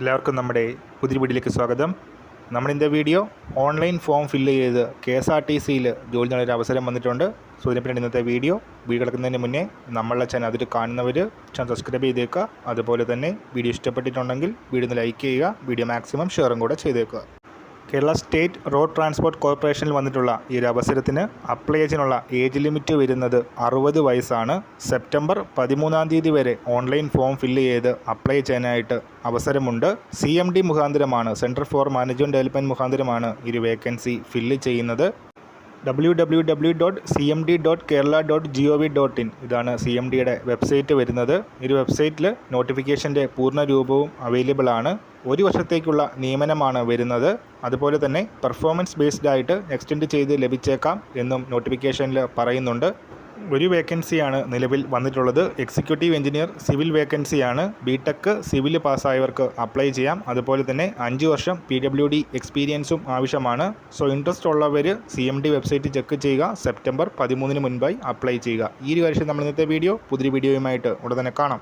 എല്ലാവർക്കും നമ്മുടെ പുതിയ വീഡിയോയിലേക്ക് സ്വാഗതം. നമ്മുടെ വീഡിയോ ഓൺലൈൻ ഫോം ഫില്ല് ചെയ്ത് കെ എസ് ആർ ടി സിയിൽ ജോലി നേടാൻ അവസരം വന്നിട്ടുണ്ട്. സോ ഇന്നത്തെ വീഡിയോ. വീഡിയോ കിടക്കുന്നതിന് മുന്നേ നമ്മളുടെ ചാനൽ അതിൽ കാണുന്നവർ ചാനൽ സബ്സ്ക്രൈബ് ചെയ്തേക്കുക. അതുപോലെ തന്നെ വീഡിയോ ഇഷ്ടപ്പെട്ടിട്ടുണ്ടെങ്കിൽ വീഡിയോ ഒന്ന് ലൈക്ക് ചെയ്യുക. വീഡിയോ മാക്സിമം ഷെയറും കൂടെ ചെയ്തേക്കുക. കേരള സ്റ്റേറ്റ് റോഡ് ട്രാൻസ്പോർട്ട് കോർപ്പറേഷനിൽ വന്നിട്ടുള്ള ഈ ഒരു അവസരത്തിന് അപ്ലൈ ചെയ്യാനുള്ള ഏജ് ലിമിറ്റ് വരുന്നത് അറുപത് വയസ്സാണ്. സെപ്റ്റംബർ പതിമൂന്നാം തീയതി വരെ ഓൺലൈൻ ഫോം ഫില്ല് ചെയ്ത് അപ്ലൈ ചെയ്യാനായിട്ട് അവസരമുണ്ട്. സി എം ഡി മുഖാന്തരമാണ് സെന്റർ ഫോർ മാനേജ്മെന്റ് ഡെവലപ്മെന്റ് മുഖാന്തരമാണ് ഈ ഒരു വേക്കൻസി ഫില്ല് ചെയ്യുന്നത്. W W W dot C M D dot Kerala dot G O V dot in ഇതാണ് സി എം ഡിയുടെ വെബ്സൈറ്റ് വരുന്നത്. ഈ വെബ്സൈറ്റിൽ നോട്ടിഫിക്കേഷന്റെ പൂർണ രൂപവും അവൈലബിൾ ആണ്. ഒരു വർഷത്തേക്കുള്ള നിയമനമാണ് വരുന്നത്. അതുപോലെ തന്നെ പെർഫോമൻസ് ബേസ്ഡ് ആയിട്ട് എക്സ്റ്റെൻഡ് ചെയ്ത് ലഭിച്ചേക്കാം എന്നും നോട്ടിഫിക്കേഷനിൽ പറയുന്നുണ്ട്. ഒരു വേക്കൻസിയാണ് നിലവിൽ വന്നിട്ടുള്ളത്. എക്സിക്യൂട്ടീവ് എഞ്ചിനീയർ സിവിൽ വേക്കൻസിയാണ് ബി ടെക് സിവിൽ പാസ്സായവർക്ക് അപ്ലൈ ചെയ്യാം. അതുപോലെ തന്നെ അഞ്ച് വർഷം പി ഡബ്ല്യു ഡി എക്സ്പീരിയൻസും ആവശ്യമാണ്. സോ ഇൻട്രസ്റ്റ് ഉള്ളവർ C M D website check ചെയ്യുക. സെപ്റ്റംബർ പതിമൂന്നിന് മുൻപായി അപ്ലൈ ചെയ്യുക. ഈ ഒരു കാര്യം നമ്മൾ ഇന്നത്തെ വീഡിയോ പുതിയ വീഡിയോയുമായിട്ട് ഉടനെ കാണാം.